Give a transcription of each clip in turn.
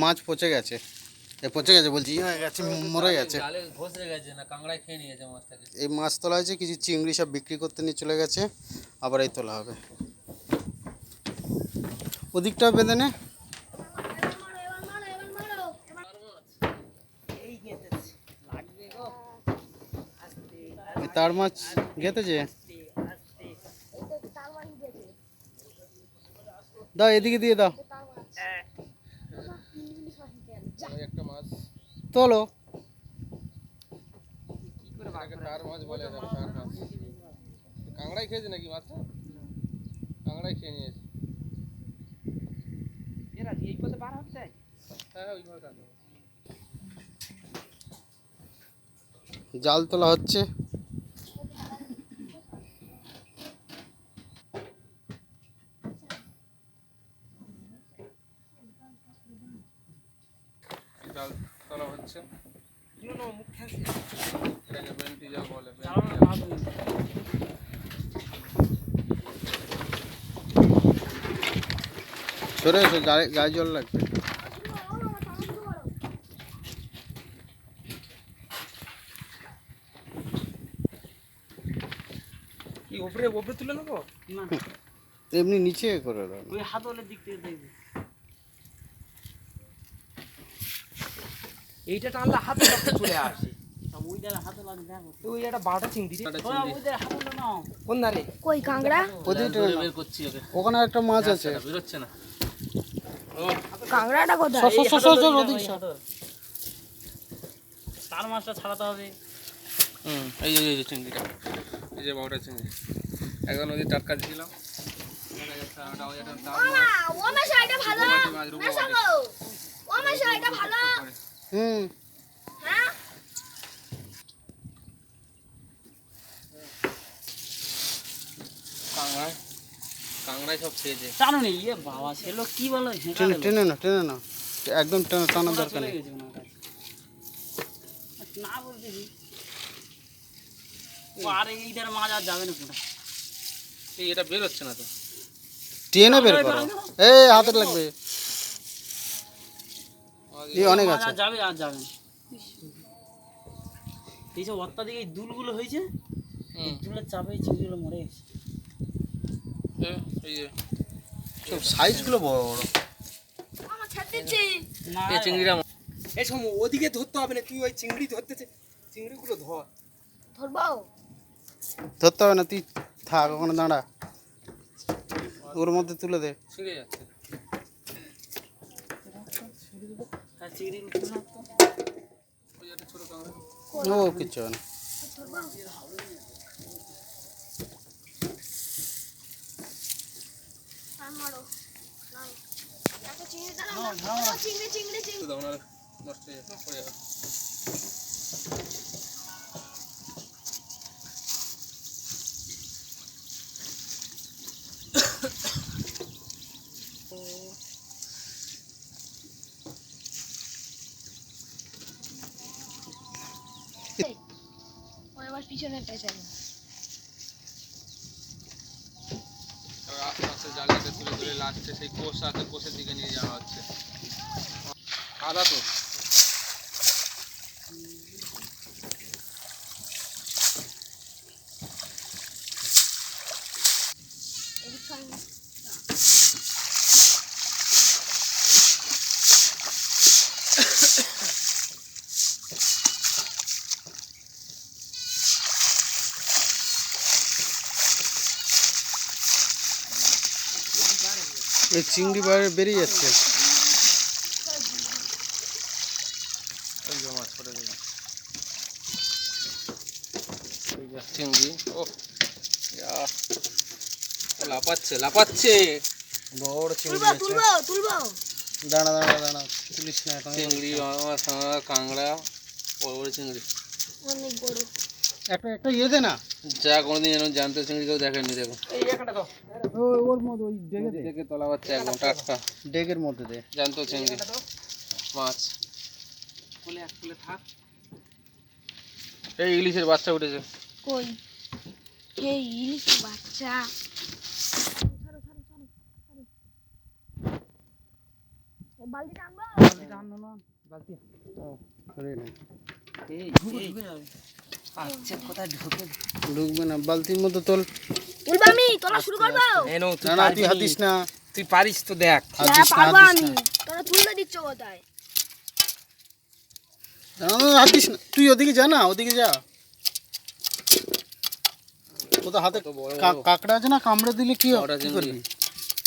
মাছ পচে গেছে। এ পচে গেছে বলছি ই হয়ে গেছে মরে গেছে। এই মাছ তোলা হয়েছে কিছু চিংড়ি সব বিক্রি করতে নিয়ে চলে গেছে আবার এই তোলা হবে। ওদিকটাও বেঁধে নে। তার মাছ গেতেছে দাও এদিকে দিয়ে দাও একটা মাছ তোলো। কাঁকড়াই খেয়েছে নাকি মাছটা কাঁকড়াই খেয়ে নিয়েছে। হ্যাঁ ওই ঘরটা জাল তোলা হচ্ছে জাল তোলা হচ্ছে এটাকে বেন্টি জাল বলে বেন্টি জাল। সরে এসো গায়ে জল লাগবে। কি উপরে উপরে তুলে নেব? এমনি নিচে করে দাও। না। ওই হাতলের দিক থেকে দেখবে এইটা টানলে হাতে চলে আসে। তা ওই জায়গায় হাতল আছে দেখো ওই একটা বারোটা চিংড়ি রে একটা ওরা চিংড়ি ওই জায়গায় হাতল নাও। কোন ধারে? কই কাঁকড়া? ওখানে একটা মাছ আছে। বেরোচ্ছে না। কাঁকড়াটা কোথায়। তার মাছটা ছাড়াতে হবে। হুম এই যে এই যে চিংড়িটা। এই যে বারোটা চিংড়ি। একদম নদী টাটকা দিয়েছিলাম। ভালো। হুম। হ্যাঁ সব ইয়ে বাবা ছেলে কি বলো? টেনে টেনে না টেনে না একদম টেনে টানার দরকার নেই। না বলতেছি আর এইটার মাছ আর যাবে না এটা বেরোচ্ছে না তো। টেনে বের করো। এই হাতে লাগবে। এই অনেক আছে। আর যাবে আর যাবে না। এইসব অত্যাধিক এই দুলগুলো হয়েছে এই দুলের চাপে এই চিংড়িগুলো মরে গেছে। এই- এই যে। সব সাইজগুলো বড় বড়। আমার এই চিংড়িটা এই ওদিকে ধরতে হবে না তুই ওই চিংড়ি ধরতেছে চিংড়িগুলো ধর। ধরবো? ধরতে হবে না তুই থাক ওখানে দাঁড়া। ওর মধ্যে তুলে দে। ছিঁড়ে যাচ্ছে। ও কিচ্ছু না চিংড়ি চিংড়ি চিংড়ি দাও না নষ্ট হয়ে যাবে পিছনেরটা চাই আস্তে আস্তে জালটাকে তুলে তুলে লাস্টে সেই কোষ আছে, কোষের দিকে নিয়ে যাওয়া হচ্ছে। আদা তো এদিক খাই এই চিংড়ি বাইরে বেরিয়ে যাচ্ছে। চিংড়ি। ও লাপাচ্ছে লাপাচ্ছে বড় চিংড়ি আছে। তুলবো তুলবো। দাঁড়া দাঁড়া দাঁড়া তুলিস না এখন চিংড়ি কাঁকড়া কাঁকড়া বড় বড় চিংড়ি। অনেক বড়। একটা একটা ইয়ে দে না। যা কোনোদিন যেন জানতে চিংড়ি কেউ দেখেনি। দেখো এই একটা দাও। ওই ওর মধ্যে ওই ডেকে দে। তোলা হচ্ছে একদম টাটকা ডেকের মধ্যে দে। জ্যান্ত চিংড়ি মাছ। কোলে এক কোলে থাক। এই ইলিশের বাচ্চা উঠেছে। কই? এই ইলিশ বাচ্চা। বালতিটা আনব। সরিয়ে নে। আচ্ছা কোথায় ঢুকে ঢুকবে না বালতির মতো তোল। তুলবো আমি তোলা শুরু করব। এনো তুই না না তুই হাতিস না। তুই পারিস তো দেখ। হ্যাঁ হাতিস না পারব আমি। তোরা তুলতে দিচ্ছ কোথায়? না, হাতিস তুই ওদিকে যা না ওদিকে যা। কোথাও হাতে। কাঁকড়া আছে না কামড়ে দিলে কি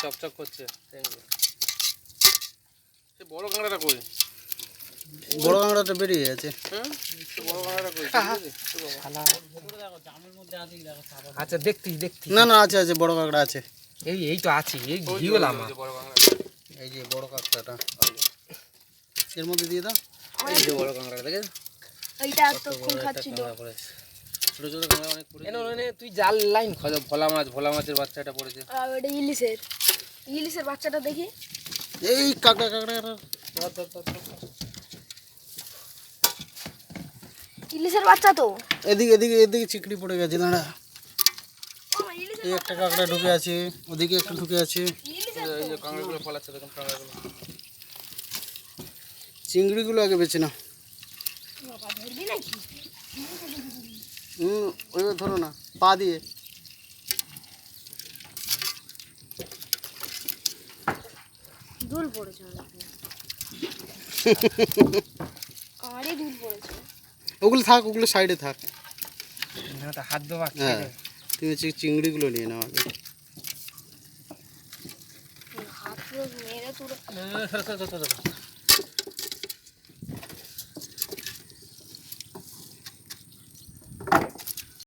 চকচক করছে সে বড় কাঁকড়াটা কই? বড় কাঁকড়াটা বেরিয়ে গেছে। আচ্ছা দেখতিস দেখতিস না না আছে আছে বড় কাঁকড়া আছে। এই এই তো আছে এই কাঁকড়াটা এই যে বড় কাঁকড়াটা এর মধ্যে দিয়ে দাও। এই যে বড় কাঁকড়াটা দেখে এইটা এতক্ষণ খাচ্ছিল ছোট ছোট কাঁকড়া অনেক পড়ে এনো এনে তুই জাল লাইন খোঁজ ভোলা মাছ ভোলা মাছের বাচ্চাটা পড়েছে। আর ওটা ইলিশের। ইলিশের বাচ্চাটা দেখি। এই কাঁকড়া কাঁকড়া। ইলিশের বাচ্চা তো। এদিকে এদিকে এদিকে চিকড়ি পড়ে গেছে দাঁড়া। এই একটা কাঁকড়া ঢুকে আছে ওদিকে একটা ঢুকে আছে। এই যে কাঁকড়াগুলো ফলাচ্ছে দেখুন কাঁকড়াগুলো চিংড়িগুলো আগে বেছে না হুম ওইভাবে ধরো না পা দিয়ে। দুল পড়েছে আমারই দুল পড়েছে? ওগুলো থাক ওগুলো সাইডে থাক। হাত দেওয়া হ্যাঁ তুমি হচ্ছে চিংড়িগুলো নিয়ে নাও আগে। হাত পুরো মেরে